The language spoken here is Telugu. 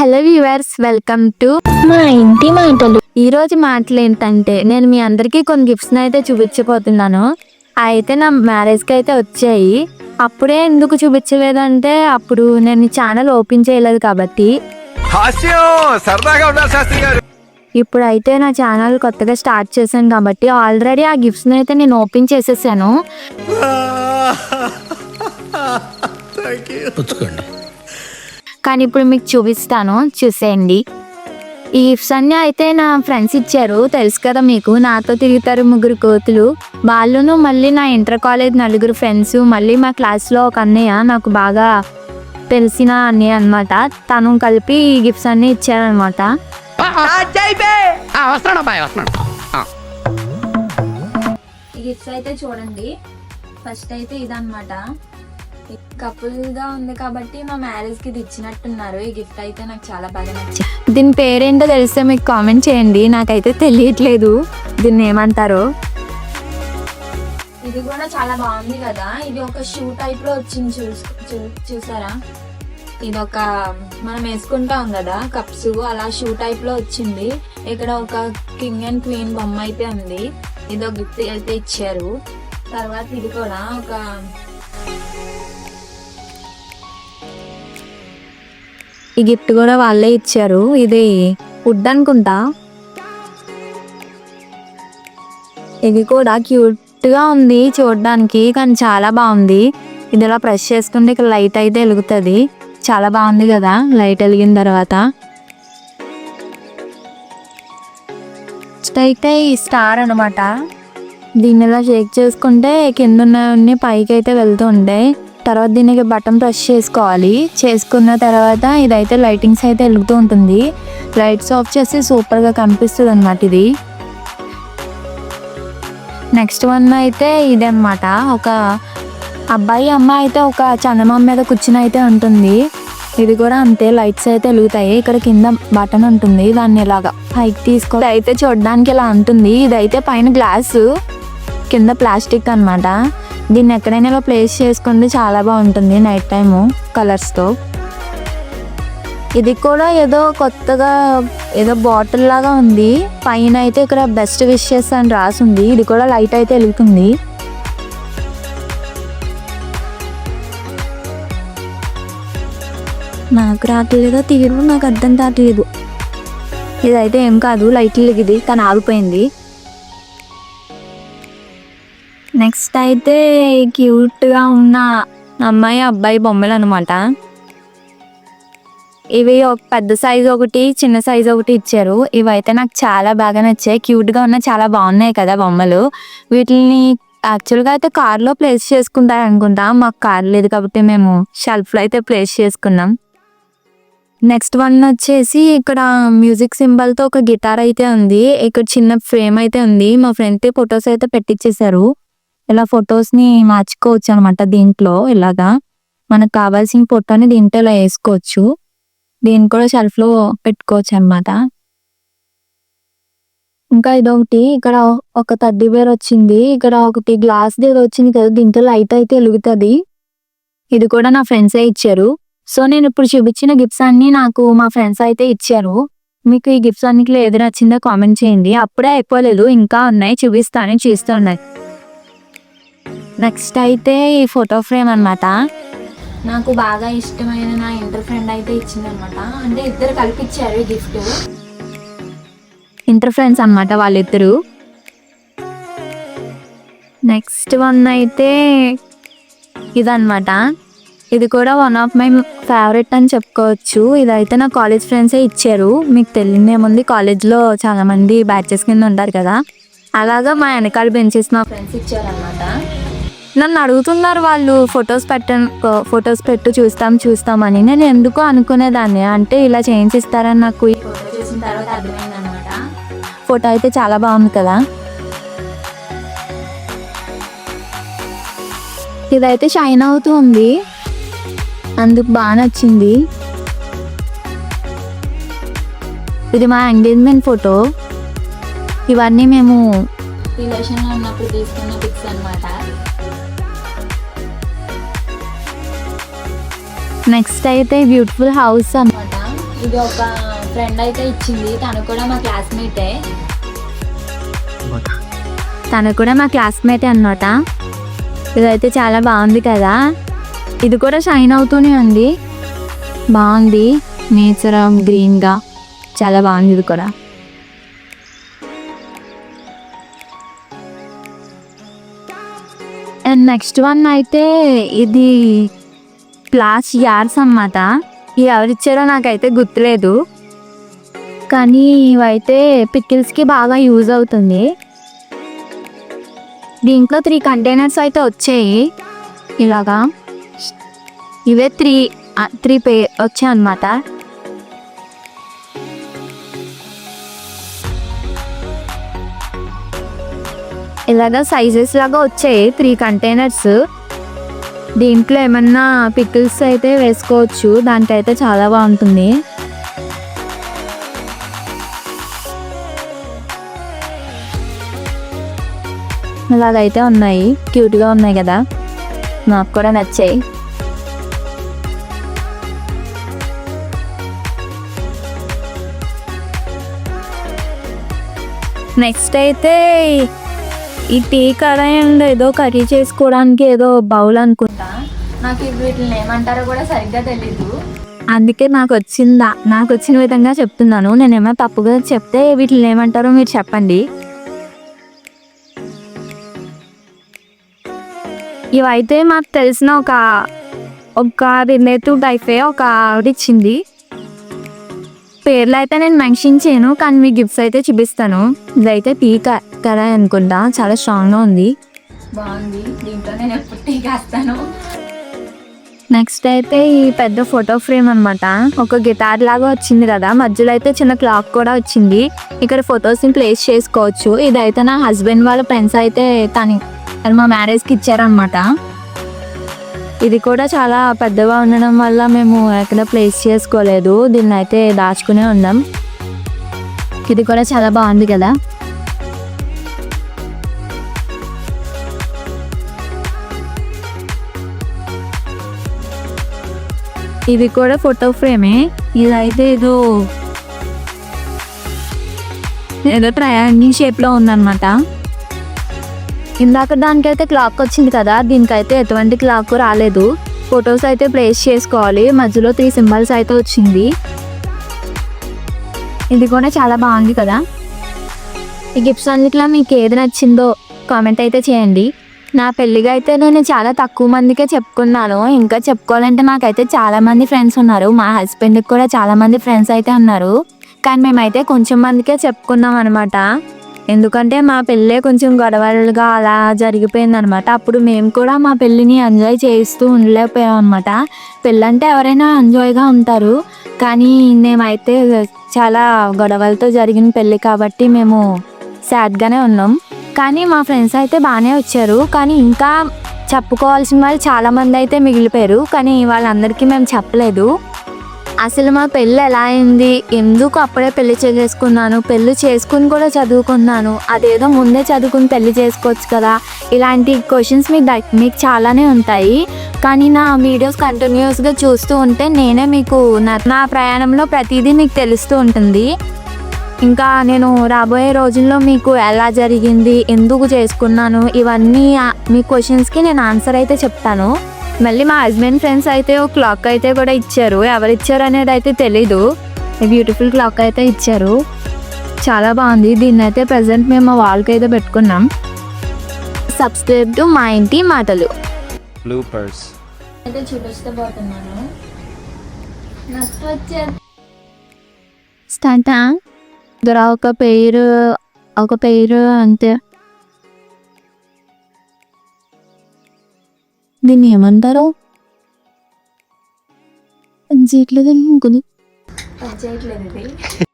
హలో వ్యూవర్స్ వెల్కమ్ టు మా ఇంటి మాటలు. ఈ రోజు మాటలు ఏంటంటే నేను మీ అందరికీ కొన్ని గిఫ్ట్స్ అయితే చూపించబోతున్నాను. అయితే నా మ్యారేజ్కి అయితే వచ్చాయి. అప్పుడే ఎందుకు చూపించలేదంటే అప్పుడు నేను ఈ ఛానల్ ఓపెన్ చేయలేదు కాబట్టి. గారు. ఇప్పుడైతే నా ఛానల్ కొత్తగా స్టార్ట్ చేశాను కాబట్టి ఆల్రెడీ ఆ గిఫ్ట్స్ని అయితే నేను ఓపెన్ చేసేసాను. పుచ్చుకోండి కానీ ఇప్పుడు మీకు చూపిస్తాను చూసేయండి. ఈ గిఫ్ట్స్ అన్ని అయితే నా ఫ్రెండ్స్ ఇచ్చారు తెలుసు కదా మీకు. నాతో తిరుగుతారు ముగ్గురు కోతులు. వాళ్ళును మళ్ళీ నా ఇంటర్ కాలేజ్ నలుగురు ఫ్రెండ్స్ మళ్ళీ మా క్లాస్లో ఒక అన్నయ్య నాకు బాగా తెలిసిన అన్నయ్య అనమాట తను కలిపి ఈ గిఫ్ట్స్ అన్ని ఇచ్చారనమాట గిఫ్ట్స్ అయితే చూడండి. ఫస్ట్ అయితే ఇదన్నమాట. కపుల్గా ఉంది కాబట్టి మా మ్యారేజ్కి ఇది ఇచ్చినట్టున్నారు. ఈ గిఫ్ట్ అయితే నాకు చాలా బాగా నచ్చింది. దీని పేరేంటో తెలిస్తే మీకు కామెంట్ చేయండి. నాకైతే తెలియట్లేదు. దీన్ని ఏమంటారో? ఇది కూడా చాలా బాగుంది కదా. ఇది ఒక షూ టైప్లో వచ్చింది చూస్ చూ- చూసారా? ఇది ఒక మనం వేసుకుంటాం కదా కప్స్. అలా షూ టైప్లో వచ్చింది. ఇక్కడ ఒక కింగ్ అండ్ క్వీన్ బొమ్మ అయితే ఉంది. ఇది ఒక గిఫ్ట్ అయితే ఇచ్చారు. తర్వాత ఇది కూడా ఒక ఈ గిఫ్ట్ కూడా వాళ్ళే ఇచ్చారు. ఇది వుడ్ అనుకుంటా. ఇది కూడా క్యూట్గా ఉంది చూడడానికి కానీ చాలా బాగుంది. ఇది ఇలా ప్రెస్ చేసుకుంటే ఇక్కడ లైట్ అయితే వెలుగుతుంది. చాలా బాగుంది కదా లైట్ వెలిగిన తర్వాత. అయితే ఈ స్టార్ అనమాట దీన్ని ఇలా షేక్ చేసుకుంటే కింద ఉన్నవన్నీ పైకి అయితే వెళ్తూ ఉంటాయి. తర్వాత దీనికి బటన్ ప్రెస్ చేసుకోవాలి. చేసుకున్న తర్వాత ఇదైతే లైటింగ్స్ అయితే వెలుగుతూ ఉంటుంది. లైట్స్ ఆఫ్ చేసి సూపర్గా కనిపిస్తుంది అనమాట ఇది. నెక్స్ట్ వన్ అయితే ఇది అనమాట ఒక అబ్బాయి అమ్మాయి అయితే ఒక చందమామ మీద కూర్చుని అయితే ఉంటుంది. ఇది కూడా అంతే లైట్స్ అయితే వెలుగుతాయి. ఇక్కడ కింద బటన్ ఉంటుంది. దాన్ని ఇలాగా పైకి తీసుకో అయితే చూడడానికి ఇలా ఉంటుంది ఇదైతే పైన గ్లాసు. కింద ప్లాస్టిక్ అనమాట దీన్ని ఎక్కడైనా ఇలా ప్లేస్ చేసుకుంటే చాలా బాగుంటుంది నైట్ టైము కలర్స్తో ఇది కూడా ఏదో కొత్తగా ఏదో బాటిల్ లాగా ఉంది. పైన అయితే ఇక్కడ బెస్ట్ విషెస్ అని రాసి ఉంది ఇది కూడా లైట్ అయితే వెలుగుతుంది. నాకు రావట్లేదో తీరు నాకు అర్థం కావట్లేదు. ఇదైతే ఏం కాదు లైట్ ఇది కానీ ఆగిపోయింది. నెక్స్ట్ అయితే క్యూట్గా ఉన్న అమ్మాయి అబ్బాయి బొమ్మలు అనమాట ఇవి ఒక పెద్ద సైజ్ ఒకటి చిన్న సైజ్ ఒకటి ఇచ్చారు. ఇవైతే నాకు చాలా బాగా నచ్చాయి. క్యూట్గా ఉన్న చాలా బాగున్నాయి కదా బొమ్మలు. వీటిని యాక్చువల్గా అయితే కార్లో ప్లేస్ చేసుకుంటారు అనుకుంటా. మాకు కార్ లేదు కాబట్టి మేము షెల్ఫ్లో అయితే ప్లేస్ చేసుకున్నాం. నెక్స్ట్ వన్ వచ్చేసి ఇక్కడ మ్యూజిక్ సింబల్తో ఒక గిటార్ అయితే ఉంది. ఇక్కడ చిన్న ఫ్రేమ్ అయితే ఉంది. మా ఫ్రెండ్ ఫొటోస్ అయితే పెట్టించేశారు ఇలా ఫొటోస్ని మార్చుకోవచ్చు అనమాట దీంట్లో. ఇలాగా మనకు కావాల్సిన ఫోటోని దీంట్లో ఇలా వేసుకోవచ్చు. దీన్ని కూడా షెల్ఫ్లో పెట్టుకోవచ్చు అనమాట ఇంకా ఇదొకటి ఇక్కడ ఒక థర్టీ వేర్ వచ్చింది. ఇక్కడ ఒకటి గ్లాస్ ఏదో వచ్చింది కదా దీంట్లో లైట్ అయితే వెలుగుతుంది. ఇది కూడా నా ఫ్రెండ్సే ఇచ్చారు. సో నేను ఇప్పుడు చూపించిన గిఫ్ట్స్ అన్ని నాకు మా ఫ్రెండ్స్ అయితే ఇచ్చారు. మీకు ఈ గిఫ్ట్స్ అన్నిటిలో ఏది నచ్చిందో కామెంట్ చేయండి. అప్పుడే అయిపోలేదు ఇంకా ఉన్నాయి. చూపిస్తాను చూస్తున్నాయి నెక్స్ట్ అయితే ఈ ఫోటో ఫ్రేమ్ అన్నమాట. నాకు బాగా ఇష్టమైన నా ఇంటర్ ఫ్రెండ్ అయితే ఇచ్చింది అనమాట అంటే ఇద్దరు కలిపి ఇచ్చారు గిఫ్ట్ ఇంటర్ ఫ్రెండ్స్ అనమాట వాళ్ళిద్దరు. నెక్స్ట్ వన్ అయితే ఇదన్నమాట. ఇది కూడా వన్ ఆఫ్ మై ఫేవరెట్ అని చెప్పుకోవచ్చు. ఇదైతే నా కాలేజ్ ఫ్రెండ్సే ఇచ్చారు. మీకు తెలియదేముంది కాలేజ్లో చాలా మంది బ్యాచెస్ కింద ఉంటారు కదా. అలాగా మా వెనకాల బెంచెస్ మా ఫ్రెండ్స్ ఇచ్చారనమాట నన్ను అడుగుతున్నారు వాళ్ళు ఫొటోస్ పెట్ట ఫొటోస్ పెట్టు చూస్తాం చూస్తామని నేను ఎందుకో అనుకునేదాన్ని? అంటే ఇలా చేయించిస్తారని నాకు ఈ ఫోటో చూసిన తర్వాత అర్థమైంది అనమాట ఫోటో అయితే చాలా బాగుంది కదా. ఇదైతే షైన్ అవుతూ ఉంది. అందుకు బాగా నచ్చింది. ఇది మా ఎంగేజ్మెంట్ ఫోటో. ఇవన్నీ మేము రిలేషన్లో ఉన్నప్పుడు తీసుకున్న పిక్స్ అనమాట నెక్స్ట్ అయితే బ్యూటిఫుల్ హౌస్ అన్నమాట ఇది ఒక ఫ్రెండ్ అయితే ఇచ్చింది. తను కూడా మా క్లాస్మేటే తను కూడా మా క్లాస్మేటే అన్నమాట. ఇదైతే చాలా బాగుంది కదా. ఇది కూడా షైన్ అవుతూనే ఉంది. బాగుంది. నేచర్ గ్రీన్గా చాలా బాగుంది ఇది కూడా. అండ్ నెక్స్ట్ వన్ అయితే ఇది ప్లాస్ యార్స్ అన్నమాట. ఎవరిచ్చారో నాకైతే గుర్తులేదు. కానీ ఇవైతే పికిల్స్కి బాగా యూజ్ అవుతుంది. దీంట్లో త్రీ కంటైనర్స్ అయితే వచ్చాయి. ఇలాగా. ఇవే త్రీ త్రీ పే వచ్చాయి అన్నమాట. ఇలాగా సైజెస్ లాగా వచ్చాయి త్రీ కంటైనర్స్. దీంట్లో ఏమన్నా పికిల్స్ అయితే వేసుకోవచ్చు. దానికైతే చాలా బాగుంటుంది. అలాగైతే ఉన్నాయి. క్యూట్గా ఉన్నాయి కదా. నాకు కూడా నచ్చాయి. నెక్స్ట్ అయితే ఈ టీ కడాయి అండ్ ఏదో కర్రీ చేసుకోవడానికి ఏదో బౌల్ అనుకుంటా. నాకు వీటిని ఏమంటారో కూడా సరిగ్గా తెలీదు. అందుకే నాకు వచ్చిందా? నాకు వచ్చిన విధంగా చెప్తున్నాను. నేనేమో తప్పుగా చెప్తే వీటిని ఏమంటారో మీరు చెప్పండి. ఇవైతే మాకు తెలిసిన ఒక ఒక రిలేటివ్ టైఫే ఒక ఆవిడ ఇచ్చింది. పేర్లు అయితే నేను మెన్షన్ చేయను కానీ మీ గిఫ్ట్స్ అయితే చూపిస్తాను. ఇదైతే టీ కదా అనుకుంటా. చాలా స్ట్రాంగ్గా ఉంది. బాగుంది. దీంట్లో నేను ఎప్పుడు టీ కాస్తాను. నెక్స్ట్ అయితే ఈ పెద్ద ఫోటో ఫ్రేమ్ అన్నమాట. ఒక గిటార్ లాగా వచ్చింది కదా. మధ్యలో అయితే చిన్న క్లాక్ కూడా వచ్చింది. ఇక్కడ ఫొటోస్ని ప్లేస్ చేసుకోవచ్చు. ఇదైతే నా హస్బెండ్ వాళ్ళ ఫ్రెండ్స్ అయితే తని తను మా మ్యారేజ్కి ఇచ్చారనమాట ఇది కూడా చాలా పెద్దగా ఉండడం వల్ల మేము ఎక్కడ ప్లేస్ చేసుకోలేదు. దీన్ని అయితే దాచుకునే ఉన్నాం. ఇది కూడా చాలా బాగుంది కదా. ఇది కూడా ఫోటో ఫ్రేమే. ఇదైతే ఏదో ఏదో ట్రయాంగిల్ షేప్లో ఉందన్నమాట. ఇందాక దానికైతే క్లాక్ వచ్చింది కదా దీనికైతే ఎటువంటి క్లాక్ రాలేదు. ఫొటోస్ అయితే ప్లేస్ చేసుకోవాలి. మధ్యలో త్రీ సింబల్స్ అయితే వచ్చింది. ఇది కూడా చాలా బాగుంది కదా. ఈ గిఫ్ట్స్ అన్నిట్లో మీకు ఏది నచ్చిందో కామెంట్ అయితే చేయండి. నా పెళ్ళిగా అయితే నేను చాలా తక్కువ మందికే చెప్పుకున్నాను. ఇంకా చెప్పుకోవాలంటే నాకైతే చాలా మంది ఫ్రెండ్స్ ఉన్నారు. మా హస్బెండ్కి కూడా చాలా మంది ఫ్రెండ్స్ అయితే ఉన్నారు. కానీ మేమైతే కొంచెం మందికే చెప్పుకున్నాం అనమాట ఎందుకంటే మా పెళ్ళే కొంచెం గొడవలుగా అలా జరిగిపోయింది అనమాట అప్పుడు మేము కూడా మా పెళ్ళిని ఎంజాయ్ చేస్తూ ఉండలేకపోయాం అనమాట పెళ్ళంటే ఎవరైనా ఎంజాయ్గా ఉంటారు. కానీ మేమైతే చాలా గొడవలతో జరిగిన పెళ్ళి కాబట్టి మేము సాడ్గానే ఉన్నాం. కానీ మా ఫ్రెండ్స్ అయితే బాగానే వచ్చారు. కానీ ఇంకా చెప్పుకోవాల్సిన వాళ్ళు చాలామంది అయితే మిగిలిపోయారు. కానీ వాళ్ళందరికీ మేము చెప్పలేదు. అసలు మా పెళ్ళి ఎలా అయింది? ఎందుకు అప్పుడే పెళ్ళి చేసుకున్నాను పెళ్ళి చేసుకుని కూడా చదువుకున్నాను. అదేదో ముందే చదువుకుని పెళ్ళి చేసుకోవచ్చు కదా? ఇలాంటి క్వశ్చన్స్ మీకు దగ్- మీకు చాలానే ఉంటాయి. కానీ నా వీడియోస్ కంటిన్యూస్గా చూస్తూ ఉంటే నేనే మీకు నా నా ప్రయాణంలో ప్రతిదీ మీకు తెలుస్తూ ఉంటుంది. ఇంకా నేను రాబోయే రోజుల్లో మీకు ఎలా జరిగింది ఎందుకు చేసుకున్నాను ఇవన్నీ మీ క్వశ్చన్స్కి నేను ఆన్సర్ అయితే చెప్తాను. మళ్ళీ మా హస్బెండ్ ఫ్రెండ్స్ అయితే ఒక క్లాక్ అయితే కూడా ఇచ్చారు. ఎవరు ఇచ్చారు అనేది అయితే తెలీదు. బ్యూటిఫుల్ క్లాక్ అయితే ఇచ్చారు. చాలా బాగుంది. దీన్ని అయితే ప్రజెంట్ మేము మా వాళ్ళకి అయితే పెట్టుకున్నాం. సబ్స్క్రైబ్ టు మా ఇంటి మాటలు. అయితే చూపిస్తూ పోతున్నాను. స్టార్టా ఒక పేరు ఒక పేరు అంతే. దీన్ని ఏమంటారు? పనిచేయట్లేదు అనుకుని పనిచేయట్లేదు